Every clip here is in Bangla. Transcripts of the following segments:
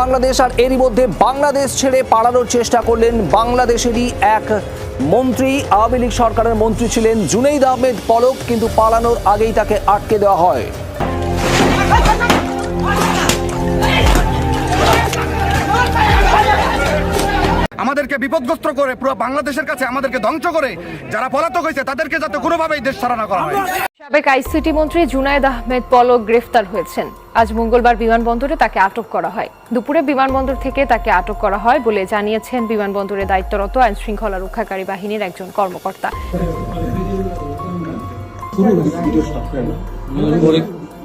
বাংলাদেশ আর এরই মধ্যে বাংলাদেশ ছেড়ে পালানোর চেষ্টা করলেন বাংলাদেশেরই এক মন্ত্রী। আওয়ামী লীগ সরকারের মন্ত্রী ছিলেন জুনেইদ আহমেদ পলক, কিন্তু পালানোর আগেই তাকে আটকে দেওয়া হয়। বিপদগ্রস্ত করে পুরো বাংলাদেশের কাছে আমাদেরকে ধ্বংস করে যারা পলাতক হয়েছে তাদেরকে যাতে কোনোভাবেই দেশ ছাড়া না করা হয়। সাবেক আইসিটি মন্ত্রী জুনায়েদ আহমেদ পলক গ্রেফতার হয়েছেন। আজ মঙ্গলবার বিমানবন্দরে তাকে আটক করা হয়। দুপুরে বিমানবন্দর থেকে তাকে আটক করা হয় বলে জানিয়েছেন বিমানবন্দরে দায়িত্বরত আইন শৃঙ্খলা রক্ষাকারী বাহিনীর একজন কর্মকর্তা।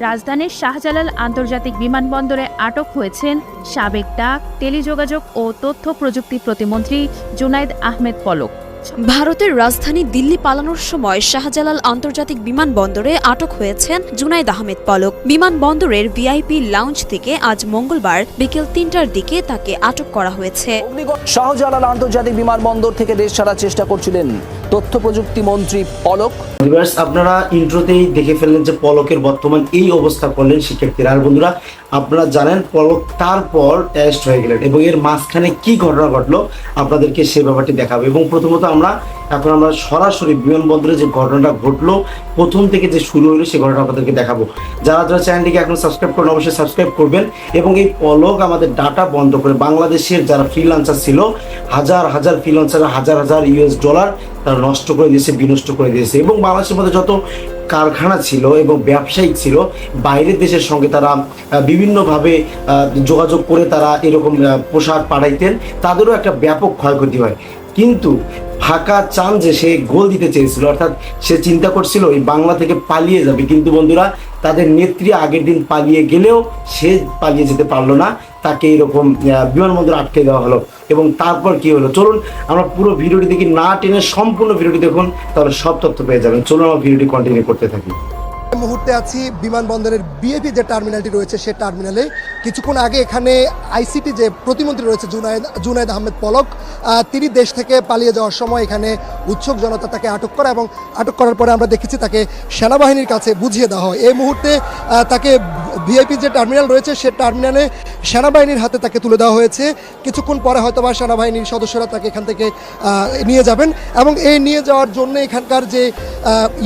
রাজধানীর শাহজালাল আন্তর্জাতিক বিমানবন্দরে আটক হয়েছেন সাবেক ডাক টেলিযোগাযোগ ও তথ্য প্রযুক্তি প্রতিমন্ত্রী জুনাইদ আহমেদ পলক। ভারতের রাজধানী দিল্লি পালানোর সময় শাহজালাল আন্তর্জাতিক বিমানবন্দরে আটক হয়েছেন জুনাইদ আহমেদ পলক। বিমানবন্দরের ভিআইপি লাউঞ্জ থেকে আজ মঙ্গলবার বিকেল তিনটার দিকে তাকে আটক করা হয়েছে। শাহজালাল আন্তর্জাতিক বিমানবন্দর থেকে দেশ ছাড়ার চেষ্টা করছিলেন তথ্য প্রযুক্তি মন্ত্রী পলক। আপনারা ইন্ট্রোতেই দেখে ফেললেন যে পলকের বর্তমান এই অবস্থা করলেন শিক্ষার্থীরা। আর বন্ধুরা আপনারা জানেন তারপর অ্যারেস্ট হয়ে গেলেন। এবং এর মাঝখানে কি ঘটনা ঘটলো, আপনাদেরকে সে ব্যাপারটি দেখাবো। এবং প্রথমত আমরা এখন আমরা সরাসরি বিমানবন্দরে যে ঘটনাটা ঘটলো, প্রথম থেকে যে শুরু হলো সেই ঘটনা আপনাদেরকে দেখাবো। যারা যারা চ্যানেলটিকে এখন সাবস্ক্রাইব করেন, অবশ্যই সাবস্ক্রাইব করবেন। এবং এই পলক আমাদের ডাটা বন্ধ করে বাংলাদেশের যারা ফ্রিলান্সার ছিল, হাজার হাজার ফ্রিলান্সার হাজার হাজার ইউএস ডলার তারা নষ্ট করে দিয়েছে, বিনষ্ট করে দিয়েছে। এবং বাংলাদেশের মধ্যে যত কারখানা ছিল এবং ব্যবসায়িক ছিল, বাইরের দেশের সঙ্গে তারা বিভিন্নভাবে যোগাযোগ করে তারা এরকম পোশাক পাঠাইতেন, তাদেরও একটা ব্যাপক ক্ষয়ক্ষতি হয়। কিন্তু ফাঁকা চান যে সে গোল দিতে চেয়েছিল, অর্থাৎ সে চিন্তা করছিল, এই বাংলা থেকে পালিয়ে যাবে। কিন্তু বন্ধুরা তাদের নেত্রী আগের দিন পালিয়ে গেলেও সে পালিয়ে যেতে পারল না। তাকে এরকম বিমানবন্দর আটকে দেওয়া হলো। এবং তারপর কি হলো? চলুন আমরা পুরো ভিডিওটি দেখি। না টেনে সম্পূর্ণ ভিডিওটি দেখুন, তাহলে সব তথ্য পেয়ে যাবেন। চলুন আমরা ভিডিওটি কন্টিনিউ করতে থাকি। মুহূর্তে আছি বিমানবন্দরের বিএপি যে টার্মিনালটি রয়েছে, সে টার্মিনালে। কিছুক্ষণ আগে এখানে আইসিটি যে প্রতিমন্ত্রী রয়েছে, জুনায়দ জুনায়দ আহমেদ পলক তিনি দেশ থেকে পালিয়ে যাওয়ার সময় এখানে উৎসুক জনতা তাকে আটক করা এবং আটক করার পরে আমরা দেখেছি তাকে সেনাবাহিনীর কাছে বুঝিয়ে দেওয়া হয়। এই মুহূর্তে তাকে ভিআইপি যে টার্মিনাল রয়েছে, সে টার্মিনালে সেনাবাহিনীর হাতে তাকে তুলে দেওয়া হয়েছে। কিছুক্ষণ পরে হয়তো বা সেনাবাহিনীর সদস্যরা তাকে এখান থেকে নিয়ে যাবেন এবং এই নিয়ে যাওয়ার জন্য এখানকার যে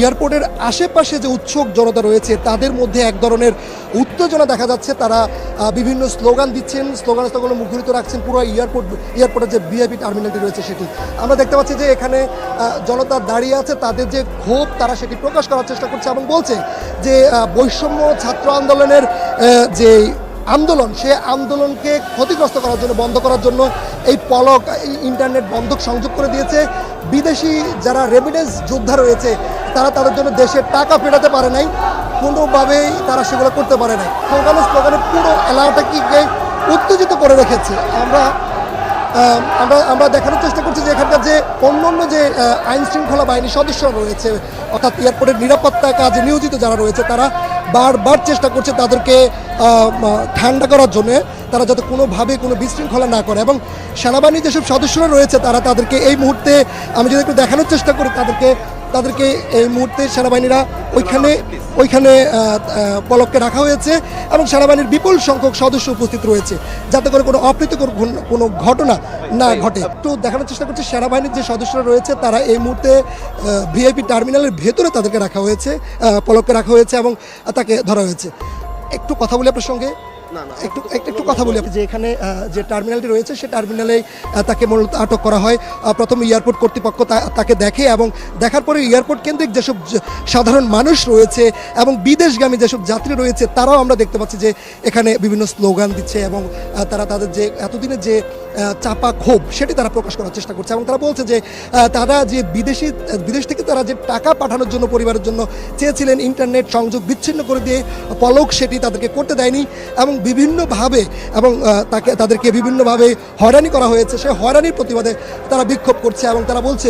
এয়ারপোর্টের আশেপাশে যে উৎসুক জনতা রয়েছে, তাদের মধ্যে এক ধরনের উত্তেজনা দেখা যাচ্ছে। তারা বিভিন্ন স্লোগান দিচ্ছেন, স্লোগান স্লোগানে মুখরিত রাখছেন। পুরো এয়ারপোর্ট, এয়ারপোর্টের যে ভিআইপি টার্মিনালটি রয়েছে সেটি। আমরা দেখতে পাচ্ছি যে এখানে জনতা দাঁড়িয়ে আছে, তাদের যে ক্ষোভ, তারা সেটি প্রকাশ করার চেষ্টা করছে এবং বলছে যে বৈষম্য ছাত্র আন্দোলনের যে আন্দোলন, সে আন্দোলনকে ক্ষতিগ্রস্ত করার জন্য, বন্ধ করার জন্য এই পলক, এই ইন্টারনেট বন্ধক সংযোগ করে দিয়েছে। বিদেশি যারা রেমিডেন্স যোদ্ধা রয়েছে, তারা তাদের জন্য দেশের টাকা ফেরাতে পারে নাই। কোনোভাবেই তারা সেগুলো করতে পারে নাই। স্লোগানে স্লোগানে পুরো এলাকাটাকে উত্তেজিত করে রেখেছে। আমরা আমরা আমরা দেখানোর চেষ্টা করছি যে এখানকার যে অন্য অন্য যে আইন শৃঙ্খলা বাহিনীর সদস্য রয়েছে, অর্থাৎ এয়ারপোর্টের নিরাপত্তা কাজে নিয়োজিত যারা রয়েছে, তারা বারবার চেষ্টা করছে তাদেরকে ঠান্ডা করার জন্য। তারা যাতে কোনোভাবে কোনো বিশৃঙ্খলা না করে। এবং সেনাবাহিনীর যেসব সদস্যরা রয়েছে, তারা তাদেরকে এই মুহূর্তে আমি যদি একটু দেখানোর চেষ্টা করি, তাদেরকে তাদেরকে এই মুহূর্তে সেনাবাহিনীরা ওইখানে ওইখানে পলককে রাখা হয়েছে এবং সেনাবাহিনীর বিপুল সংখ্যক সদস্য উপস্থিত রয়েছে। যাতে করে কোনো অপ্রীতিকর কোনো ঘটনা না ঘটে। তো দেখানোর চেষ্টা করছি সেনাবাহিনীর যে সদস্যরা রয়েছে তারা এই মুহূর্তে ভিআইপি টার্মিনালের ভেতরে তাদেরকে রাখা হয়েছে পলককে রাখা হয়েছে এবং তাকে ধরা হয়েছে। একটু কথা বলি আপনার সঙ্গে। একটু কথা বলি যে এখানে যে টার্মিনালটি রয়েছে সে টার্মিনালে তাকে মূলত আটক করা হয়। প্রথম এয়ারপোর্ট কর্তৃপক্ষ তাকে দেখে এবং দেখার পরে এয়ারপোর্ট কেন্দ্রিক যেসব সাধারণ মানুষ রয়েছে এবং বিদেশগামী যেসব যাত্রী রয়েছে তারাও আমরা দেখতে পাচ্ছি যে এখানে বিভিন্ন স্লোগান দিচ্ছে এবং তারা তাদের যে এতদিনের যে চাপা ক্ষোভ, সেটি তারা প্রকাশ করার চেষ্টা করছে। এবং তারা বলছে যে তারা যে বিদেশি বিদেশ থেকে তারা যে টাকা পাঠানোর জন্য, পরিবারের জন্য চেয়েছিলেন ইন্টারনেট সংযোগ বিচ্ছিন্ন করে দিয়ে পলক, সেটি তাদেরকে করতে দেয়নি এবং বিভিন্নভাবে এবং তাকে, তাদেরকে বিভিন্নভাবে হয়রানি করা হয়েছে। সে হয়রানির প্রতিবাদে তারা বিক্ষোভ করছে এবং তারা বলছে,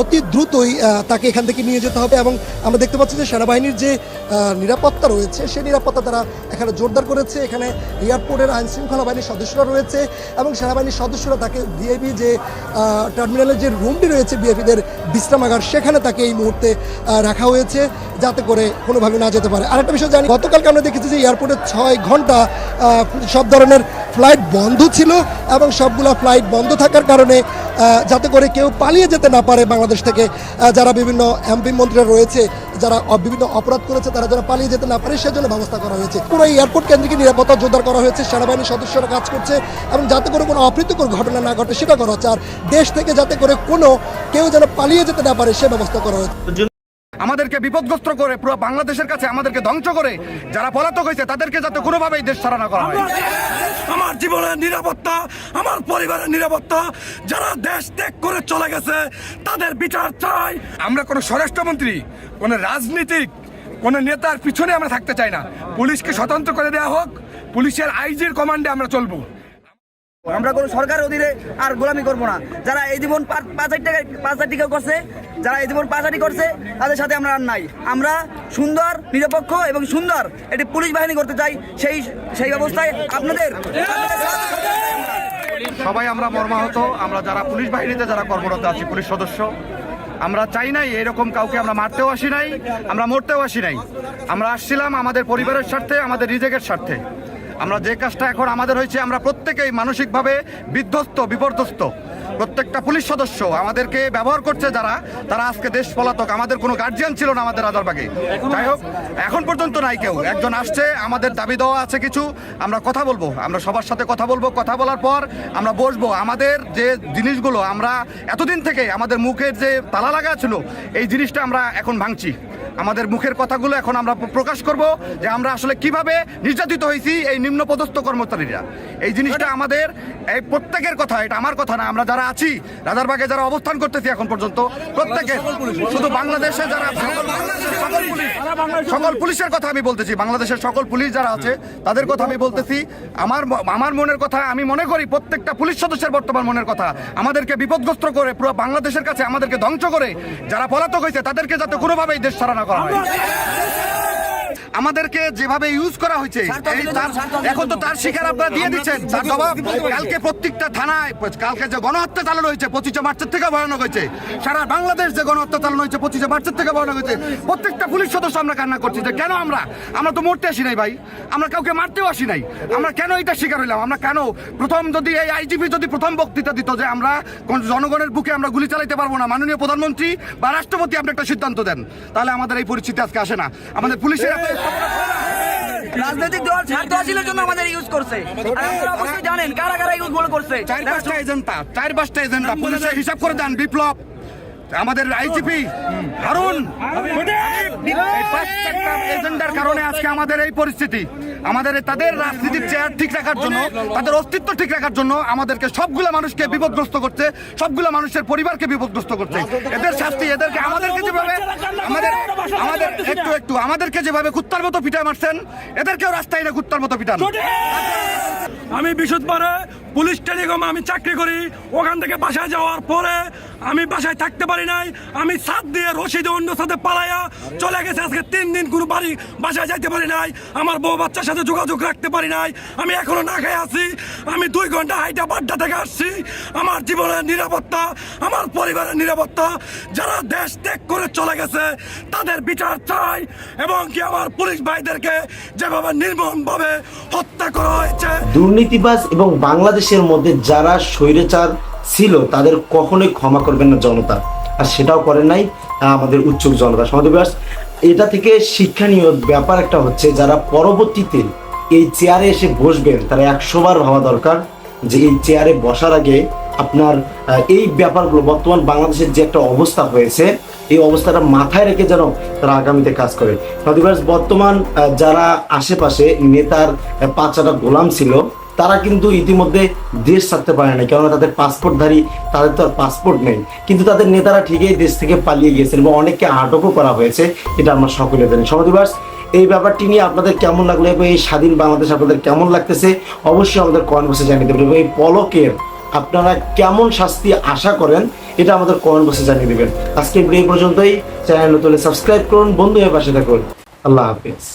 অতি দ্রুতই তাকে এখান থেকে নিয়ে যেতে হবে এবং আমরা দেখতে পাচ্ছি যে সেনাবাহিনীর যে নিরাপত্তা রয়েছে সেই নিরাপত্তা তারা এখানে জোরদার করেছে। এখানে এয়ারপোর্টের আইন শৃঙ্খলা বাহিনীর সদস্যরা রয়েছে এবং সেনাবাহিনীর সদস্যরা তাকে ভিআইপি যে টার্মিনালের যে রুমটি রয়েছে ভিআইপিদের বিশ্রামাগার, সেখানে তাকে এই মুহূর্তে রাখা হয়েছে যাতে করে কোনোভাবে না যেতে পারে। আরেকটা বিষয় জানি, গতকালকে আমরা দেখেছি যে এয়ারপোর্টে ছয় ঘণ্টা সব ধরনের ফ্লাইট বন্ধ ছিল এবং সবগুলো ফ্লাইট বন্ধ থাকার কারণে যাতে করে কেউ পালিয়ে যেতে না পারে বাংলাদেশ থেকে যারা বিভিন্ন এমপি মন্ত্রীরা রয়েছে যারা বিভিন্ন অপরাধ করেছে, তারা যেন পালিয়ে যেতে না পারে, সেজন্য ব্যবস্থা করা হয়েছে। পুরো এয়ারপোর্ট কেন্দ্রিক নিরাপত্তা জোরদার করা হয়েছে সেনাবাহিনীর সদস্যরা কাজ করছে এবং যাতে করে কোনো অপ্রীতিকর ঘটনা না ঘটে, সেটা করা হচ্ছে। আর দেশ থেকে যাতে করে কোনো কেউ যেন পালিয়ে যেতে না পারে, সে ব্যবস্থা করা হয়েছে। আমাদেরকে বিপদগ্রস্ত করে পুরো বাংলাদেশের কাছে আমাদেরকে ধ্বংস করে যারা পলাতক হয়েছে তাদেরকে যাতে কোনোভাবেই দেশ ছাড়া না করা হয়। আমার জীবনের নিরাপত্তা আমার পরিবারের নিরাপত্তা যারা দেশ ত্যাগ করে চলে গেছে তাদের বিচার চাই। আমরা কোনো স্বরাষ্ট্রমন্ত্রী কোনো রাজনীতিক কোনো নেতার পিছনে আমরা থাকতে চাই না। পুলিশকে স্বতন্ত্র করে দেওয়া হোক পুলিশের আইজির কমান্ডে আমরা চলবো। আমরা কোনো সরকারের অধীনে আর গোলামি করব না। যারা এই জীবন পাঁচ হাজার টাকা পাঁচ হাজার টাকা করছে, যারা এই জীবন পাঁচ হাজার করছে, তাদের সাথে আমরা আর নাই। আমরা সুন্দর, নিরপেক্ষ এবং সুন্দর একটি পুলিশ বাহিনী করতে চাই, সেই সেই ব্যবস্থায় আপনাদের সবাই আমরা মর্মাহত, আমরা যারা পুলিশ বাহিনীতে যারা কর্মরত আছি, পুলিশ সদস্য, আমরা চাই নাই এরকম কাউকে আমরা মারতেও আসি নাই, আমরা মরতেও আসি নাই। আমরা আসছিলাম আমাদের পরিবারের স্বার্থে, আমাদের রিজেকের স্বার্থে। আমরা যে কাজটা এখন আমাদের হয়েছে আমরা প্রত্যেকেই মানসিকভাবে বিধ্বস্ত বিপর্যস্ত। প্রত্যেকটা পুলিশ সদস্য আমাদেরকে ব্যবহার করছে যারা তারা আজকে দেশ পলাতক আমাদের কোনো গার্জিয়ান ছিল না আমাদের রাজারবাগে যাই হোক এখন পর্যন্ত নাই কেউ। একজন আসছে আমাদের দাবি দেওয়া আছে কিছু আমরা কথা বলব। আমরা সবার সাথে কথা বলব কথা বলার পর আমরা বসবো। আমাদের যে জিনিসগুলো আমরা এতদিন থেকে আমাদের মুখের যে তালা লাগা ছিল এই জিনিসটা আমরা এখন ভাঙছি। আমাদের মুখের কথাগুলো এখন আমরা প্রকাশ করব যে আমরা আসলে কীভাবে নির্যাতিত হয়েছি এই নিম্ন পদস্থ কর্মচারীরা। এই জিনিসটা আমাদের এই প্রত্যেকের কথা এটা আমার কথা না আমরা যারা আছি রাজারবাগে যারা অবস্থান করতেছি এখন পর্যন্ত প্রত্যেকের শুধু বাংলাদেশে যারা পুলিশ। সকল পুলিশের কথা আমি বলতেছি বাংলাদেশের সকল পুলিশ যারা আছে তাদের কথা আমি বলতেছি। আমার আমার মনের কথা আমি মনে করি প্রত্যেকটা পুলিশ সদস্যের বর্তমান মনের কথা। আমাদেরকে বিপদগ্রস্ত করে পুরো বাংলাদেশের কাছে আমাদেরকে ধ্বংস করে যারা পলাতক হয়েছে তাদেরকে যাতে কোনোভাবেই দেশ ছাড়া না করা হয় আমাদেরকে যেভাবে ইউজ করা হয়েছে তার এখন তো তার শিকার আপনারা দিয়ে দিচ্ছেন। তার জবাব কালকে প্রত্যেকটা থানায় কালকে যে গণহত্যা চালানো হয়েছে পঁচিশে মার্চের থেকে ভয়ানক হয়েছে। সারা বাংলাদেশ যে গণহত্যা চালানো হয়েছে পঁচিশে মার্চের থেকে ভয়ানক হয়েছে। প্রত্যেকটা পুলিশ সদস্য আমরা কান্না করছি যে কেন আমরা? আমরা তো মরতে আসি নাই ভাই। আমরা কাউকে মারতেও আসি নাই। আমরা কেন এটা শিকার হইলাম? আমরা কেন? প্রথম যদি এই আইজিপি যদি প্রথম বক্তৃতা দিত যে আমরা কোন জনগণের বুকে আমরা গুলি চালাইতে পারব না মাননীয় প্রধানমন্ত্রী বা রাষ্ট্রপতি আপনি একটা সিদ্ধান্ত দেন। তাহলে আমাদের এই পরিস্থিতি আজকে আসে না। আমাদের পুলিশের রাজনৈতিক দল ছাত্র আসিলের জন্য আমাদের ইউজ করছে। আর আপনারা অবশ্যই জানেন কারা কারা ইউজ বলে করছে। চার পাঁচটা এজেন্টটা চার পাঁচটা এজেন্টটা পুলিশের হিসাব করে দেন বিপ্লব। আমাদের আইজিপি, হারুন এজেন্ডার কারণে আজকে আমাদের এই পরিস্থিতি। আমাদের তাদের রাজনীতির চেয়ার ঠিক রাখার জন্য, তাদের অস্তিত্ব ঠিক রাখার জন্য আমাদেরকে সবগুলো মানুষকে বিপদগ্রস্ত করছে, সবগুলো মানুষের পরিবারকে বিপদগ্রস্ত করছে। এদের শাস্তি এদেরকে আমাদেরকে যেভাবে আমাদের আমাদের একটু একটু, আমাদেরকে যেভাবে কুত্তার মতো পিটায় মারছেন, এদেরকেও রাস্তায় না কুত্তার মতো পিটান। আমি বিশুদ্ধবারে পুলিশ টেলিকম আমি চাকরি করি, ওখান থেকে বাসায় যাওয়ার পরে আমি বাসায় থাকতে পারি নাই, আমি সাত দিয়ে রশিদ অন্য সাথে পালাইয়া চলে গেছে, আজকে তিন দিন কোনো বাড়ি, বাসায় যাইতে পারি নাই, আমার বউ বাচ্চার সাথে যোগাযোগ রাখতে পারি নাই, আমি এখনও না খেয়ে আছি, আমি দুই ঘণ্টা হাইটা বাড্ডা থেকে আসছি, আমার জীবনের নিরাপত্তা, আমার পরিবারের নিরাপত্তা, যারা দেশ ত্যাগ করে চলে গেছে, তাদের বিচার চাই, এবং কি আমার পুলিশ ভাইদেরকে যেভাবে নির্মমভাবে হত্যা করা হয়েছে। দুর্নীতিবাজ এবং বাংলাদেশের মধ্যে যারা স্বৈরাচার ছিল, তাদের কখনোই ক্ষমা করবেন না জনতা। আর সেটাও করেন নাই আমাদের উচ্চক জনতা। সমাজ এটা থেকে শিক্ষণীয় ব্যাপার একটা হচ্ছে, যারা পরবর্তীতে এই চেয়ারে এসে বসবেন, তারা একশোবার ভাবা দরকার যে এই চেয়ারে বসার আগে আপনার এই ব্যাপারগুলো, বর্তমান বাংলাদেশের যে একটা অবস্থা হয়েছে, এই অবস্থাটা মাথায় রেখে যেন তারা আগামীতে কাজ করে। বর্তমান যারা আশেপাশে নেতার পাঁচটা গোলাম ছিল তারা কিন্তু ইতিমধ্যে দেশ ছাড়তে পারে না কেননা তাদের পাসপোর্টধারী, তাদের তো আর পাসপোর্ট নেই। কিন্তু তাদের নেতারা ঠিকই দেশ থেকে পালিয়ে গিয়েছেন এবং অনেককে আটকও করা হয়েছে, এটা আমরা সকলে জানি। সমাধিবাস এই ব্যাপারটি নিয়ে আপনাদের কেমন লাগল এবং এই স্বাধীন বাংলাদেশ আপনাদের কেমন লাগতেছে, অবশ্যই আমাদের কমেন্ট বক্সে জানিয়ে দেবেন এবং এই পলকের আপনারা কেমন শাস্তি আশা করেন, এটা আমাদের কমেন্ট বক্সে জানিয়ে দেবেন। আজকে এই পর্যন্তই। চ্যানেল নতুন সাবস্ক্রাইব করুন, বন্ধু হয়ে পাশে থাকুন। আল্লাহ হাফিজ।